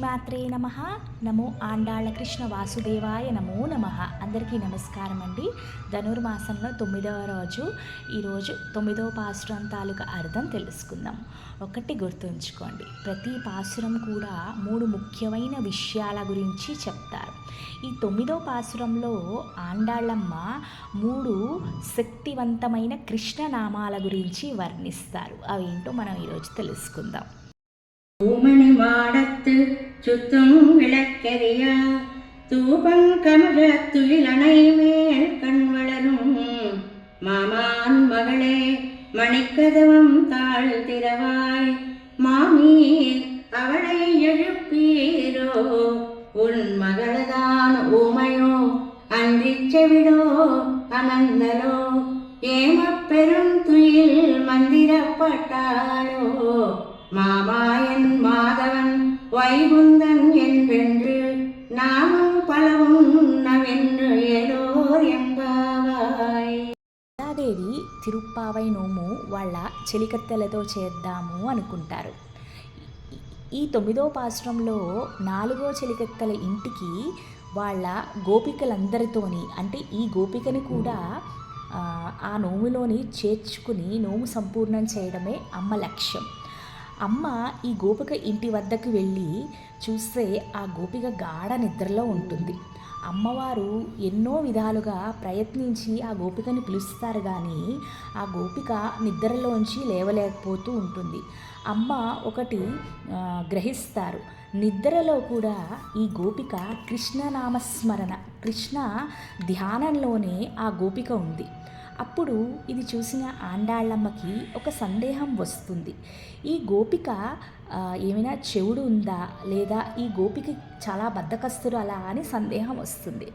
శ్రీమాత్రే నమ. నమో ఆండాళ్ళ కృష్ణ వాసుదేవాయ నమో నమ. అందరికీ నమస్కారం అండి. ధనుర్మాసంలో తొమ్మిదవ రోజు. ఈరోజు తొమ్మిదవ పాసురం తాలూకా అర్థం తెలుసుకుందాం. ఒకటి గుర్తుంచుకోండి. ప్రతి పాసురం కూడా మూడు ముఖ్యమైన విషయాల గురించి చెప్తారు. ఈ తొమ్మిదవ పాసురంలో ఆండాళ్ళమ్మ మూడు శక్తివంతమైన కృష్ణనామాల గురించి వర్ణిస్తారు. అవేంటో మనం ఈరోజు తెలుసుకుందాం. ఓమణివాడ சுத்தும் விளக்கறியா? தூபம் கமலத்துயிலணை மேல் கண் வளரும் மாமான் மகளே மணிக்கதவம் தாழ் திறவாய். மாமி அவளை எழுப்பீரோ? உன் மகளதான் ஊமையோ அன்றிச் செவிடோ? அனந்தலோ ஏமப் துயில் மந்திரப்பட்டாளோ மாமாயன் மாதவன் வைகுந்த తిరుప్పావై నోము వాళ్ళ చెలికత్తెలతో చేద్దాము అనుకుంటారు. ఈ తొమ్మిదో పాశ్రంలో నాలుగో చెలికత్తెల ఇంటికి వాళ్ళ గోపికలందరితోని అంటే ఈ గోపికని కూడా ఆ, ఆ నోములోని చేర్చుకుని నోము సంపూర్ణం చేయడమే అమ్మ లక్ష్యం. అమ్మ ఈ గోపిక ఇంటి వద్దకు వెళ్ళి చూస్తే ఆ గోపిక గాఢ నిద్రలో ఉంటుంది. అమ్మవారు ఎన్నో విధాలుగా ప్రయత్నించి ఆ గోపికని పిలుస్తారు కానీ ఆ గోపిక నిద్రలోంచి లేవలేకపోతూ ఉంటుంది. అమ్మ ఒకటి గ్రహిస్తారు. నిద్రలో కూడా ఈ గోపిక కృష్ణనామస్మరణ కృష్ణ ధ్యానంలోనే ఆ గోపిక ఉంది. అప్పుడు ఇది చూసిన ఆండాళ్ళమ్మకి ఒక సందేహం వస్తుంది. ఈ గోపిక ఏమైనా చెవుడు ఉందా? లేదా ఈ గోపిక చాలా బద్దకస్తురాలా అని సందేహం వస్తుంది.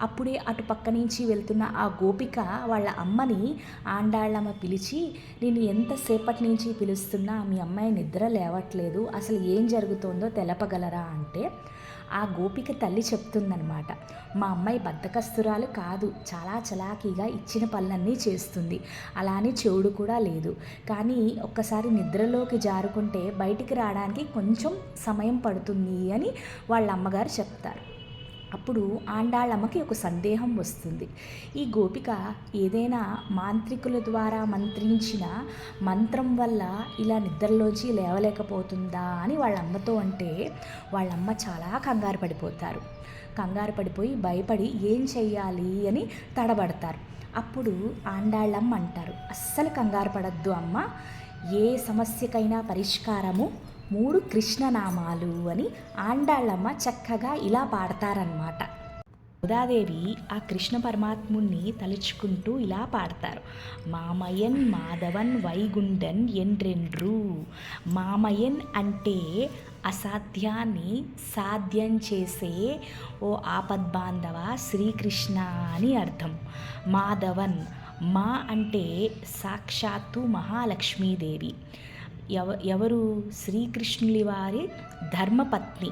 అప్పుడే అటు పక్క నుంచి వెళ్తున్న ఆ గోపిక వాళ్ళ అమ్మని ఆండాళ్ళమ్మ పిలిచి నేను ఎంతసేపటి నుంచి పిలుస్తున్నా? మీ అమ్మాయి నిద్ర లేవట్లేదు. అసలు ఏం జరుగుతోందో తెలపగలరా? అంటే ఆ గోపిక తల్లి చెప్తుందనమాట మా అమ్మాయి బద్దకస్తురాలు కాదు చాలా చలాకీగా ఇచ్చిన పనులన్నీ చేస్తుంది అలానే చెవుడు కూడా లేదు. కానీ ఒక్కసారి నిద్రలోకి జారుకుంటే బయటికి రావడానికి కొంచెం సమయం పడుతుంది అని వాళ్ళ అమ్మగారు చెప్తారు. అప్పుడు ఆండాళ్ళమ్మకి ఒక సందేహం వస్తుంది. ఈ గోపిక ఏదైనా మాంత్రికుల ద్వారా మంత్రించిన మంత్రం వల్ల ఇలా నిద్రలోంచి లేవలేకపోతుందా అని వాళ్ళ అమ్మతో అంటే వాళ్ళమ్మ చాలా కంగారు పడిపోతారు. కంగారు పడిపోయి భయపడి ఏం చెయ్యాలి అని తడబడతారు. అప్పుడు ఆండాళ్ళమ్మ అంటారు అస్సలు కంగారు పడద్దు అమ్మ. ఏ సమస్యకైనా పరిష్కారము మూడు కృష్ణనామాలు అని ఆండాళ్ళమ్మ చక్కగా ఇలా పాడతారనమాట గోదాదేవి ఆ కృష్ణ పరమాత్ముణ్ణి తలుచుకుంటూ ఇలా పాడతారు. మామయన్ మాధవన్ వైగుండన్ ఎండ్రెండ్రు. మామయన్ అంటే అసాధ్యాన్ని సాధ్యం చేసే ఓ ఆపద్బాంధవ శ్రీకృష్ణ అని అర్థం. మాధవన్ మా అంటే సాక్షాత్తు మహాలక్ష్మీదేవి. ఎవ ఎవరు? శ్రీకృష్ణుని వారి ధర్మపత్ని.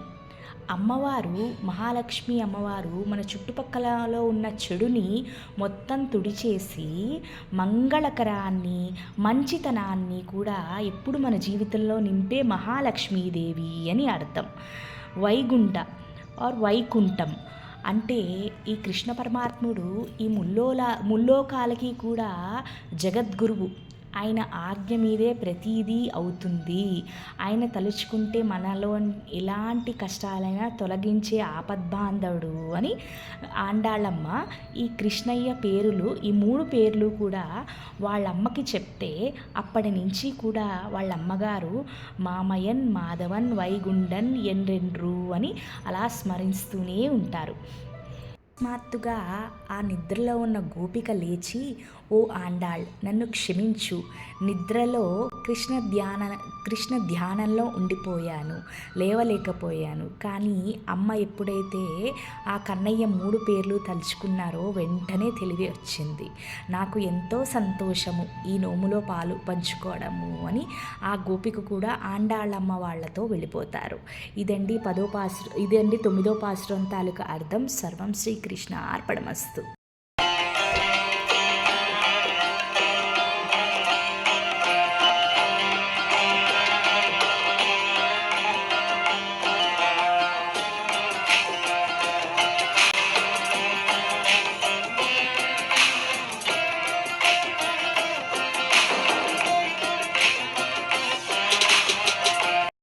అమ్మవారు మహాలక్ష్మి అమ్మవారు మన చుట్టుపక్కలలో ఉన్న చెడుని మొత్తం తుడిచేసి మంగళకరాన్ని మంచితనాన్ని కూడా ఎప్పుడు మన జీవితంలో నింపే మహాలక్ష్మీదేవి అని అర్థం. వైగుండ ఆర్ వైకుంఠం అంటే ఈ కృష్ణ పరమాత్ముడు ఈ ముల్లోల ముల్లోకాలకి కూడా జగద్గురువు. ఆయన ఆజ్ఞ మీదే ప్రతీదీ అవుతుంది. ఆయన తలుచుకుంటే మనలో ఎలాంటి కష్టాలైనా తొలగించే ఆపద్బాంధవుడు అని ఆండాళ్ళమ్మ ఈ కృష్ణయ్య పేరులు ఈ మూడు పేర్లు కూడా వాళ్ళమ్మకి చెప్తే అప్పటి నుంచి కూడా వాళ్ళ అమ్మగారు మామయన్ మాధవన్ వైగుండన్ ఎన్రెండ్రు అని అలా స్మరిస్తూనే ఉంటారు. అకస్మాత్తుగా ఆ నిద్రలో ఉన్న గోపిక లేచి ఓ ఆండాళ్ నన్ను క్షమించు. నిద్రలో కృష్ణ ధ్యాన కృష్ణ ధ్యానంలో ఉండిపోయాను లేవలేకపోయాను. కానీ అమ్మ ఎప్పుడైతే ఆ కన్నయ్య మూడు పేర్లు తలుచుకున్నారో వెంటనే తెలివి వచ్చింది. నాకు ఎంతో సంతోషము ఈ నోములో పాలు పంచుకోవడము అని ఆ గోపిక కూడా ఆండాళ్ళమ్మ వాళ్ళతో వెళ్ళిపోతారు. ఇదండి పదో పాశ్ర ఇదండి తొమ్మిదో పాశ్రం తాలూకా అర్థం. సర్వం శ్రీకృష్ణ అర్పణమస్తు.